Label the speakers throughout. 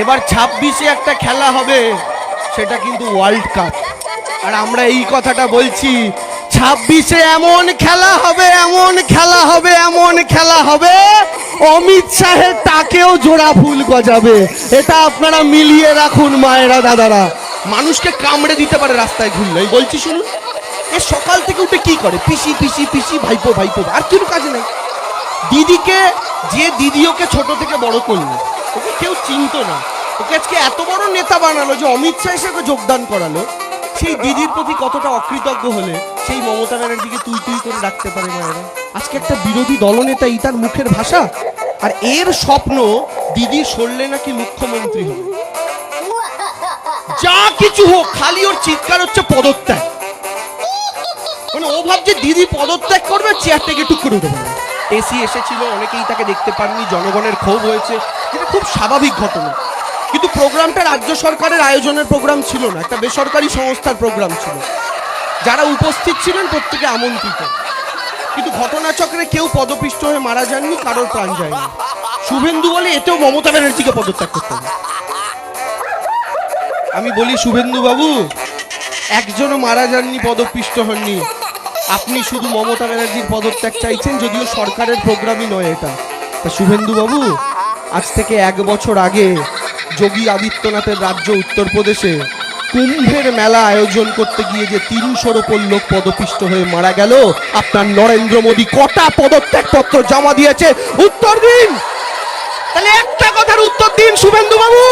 Speaker 1: এবার ছাব্বিশে একটা খেলা হবে, সেটা কিন্তু ওয়ার্ল্ড কাপ আর আমরা এই কথাটা বলছি, ছাব্বিশে এমন খেলা হবে, এমন খেলা হবে, এমন খেলা হবে, অমিত শাহের তাকেও জোড়া ফুল গজাবে। এটা আপনারা মিলিয়ে রাখুন মায়েরা, দাদারা। মানুষকে কামড়ে দিতে পারে রাস্তায় ঘুরলে বলছি শুনুন। এ সকাল থেকে উঠে কি করে? পিসি পিসি পিসি, ভাইপো ভাইপো, আর কিছু কাজ নেই। দিদিকে, যে দিদি ওকে ছোট থেকে বড় করল ওকে কেউ চিনতো না। ওকে আজকে এত বড় নেতা বানালো যে অমিত শাহ এসে যোগদান করালো। সেই দিদির প্রতি কতটা অকৃতজ্ঞ হলে, সেই মমতা ব্যানার্জিকে তুই তুই করে রাখতে পারে মায়েরা। আজকে একটা বিরোধী দলনেতা এই তার মুখের ভাষা। আর এর স্বপ্ন দিদি সরলে নাকি মুখ্যমন্ত্রী হবে। যা কিছু হোক, খালি ওর চিৎকার হচ্ছে পদত্যাগ। মানে ও ভাবছে দিদি পদত্যাগ করবে চেয়ার থেকে টুক করে উঠে এসি এসেছিল, অনেকেই তাকে দেখতে পাননি, জনগণের ক্ষোভ হয়েছে। এটা খুব স্বাভাবিক ঘটনা। কিন্তু প্রোগ্রামটা রাজ্য সরকারের আয়োজনের প্রোগ্রাম ছিল না, একটা বেসরকারি সংস্থার প্রোগ্রাম ছিল। যারা উপস্থিত ছিলেন প্রত্যেকে আমন্ত্রিত। কিন্তু ঘটনাচক্রে কেউ পদপিষ্ট হয়ে মারা যাননি, কারোর প্রাণ যায়নি। শুভেন্দু বলে এতেও মমতা ব্যানার্জিকে পদত্যাগ করতে হবে। আমি বলি, শুভেন্দু বাবু, একজনও মারা যাননি, পদপিষ্ট হননি। আপনি শুধু মমতা ব্যানার্জির পদত্যাগ চাইছেন, যদিও সরকারের প্রোগ্রামই নয় এটা। তা শুভেন্দু বাবু আজ থেকে এক বছর আগে যোগী আদিত্যনাথের রাজ্য উত্তরপ্রদেশে কুম্ভের মেলা আয়োজন করতে গিয়ে যে তিনশোর ওপর লোক পদপিষ্ট হয়ে মারা গেল, আপনার নরেন্দ্র মোদী কটা পদত্যাগ পত্র জমা দিয়েছে? উত্তর দিন! তাহলে একটা কথার উত্তর দিন শুভেন্দু বাবু।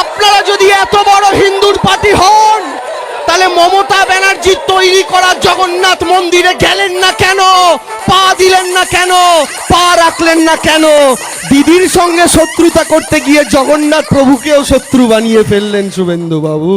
Speaker 1: আপনারা যদি এত বড় হিন্দুর পার্টি হন তাহলে মমতা ব্যানার্জি তৈরি করা জগন্নাথ মন্দিরে গেলেন না কেন? পা দিলেন না কেন? পা রাখলেন না কেন? দিদির সঙ্গে শত্রুতা করতে গিয়ে জগন্নাথ প্রভুকেও শত্রু বানিয়ে ফেললেন শুভেন্দু বাবু।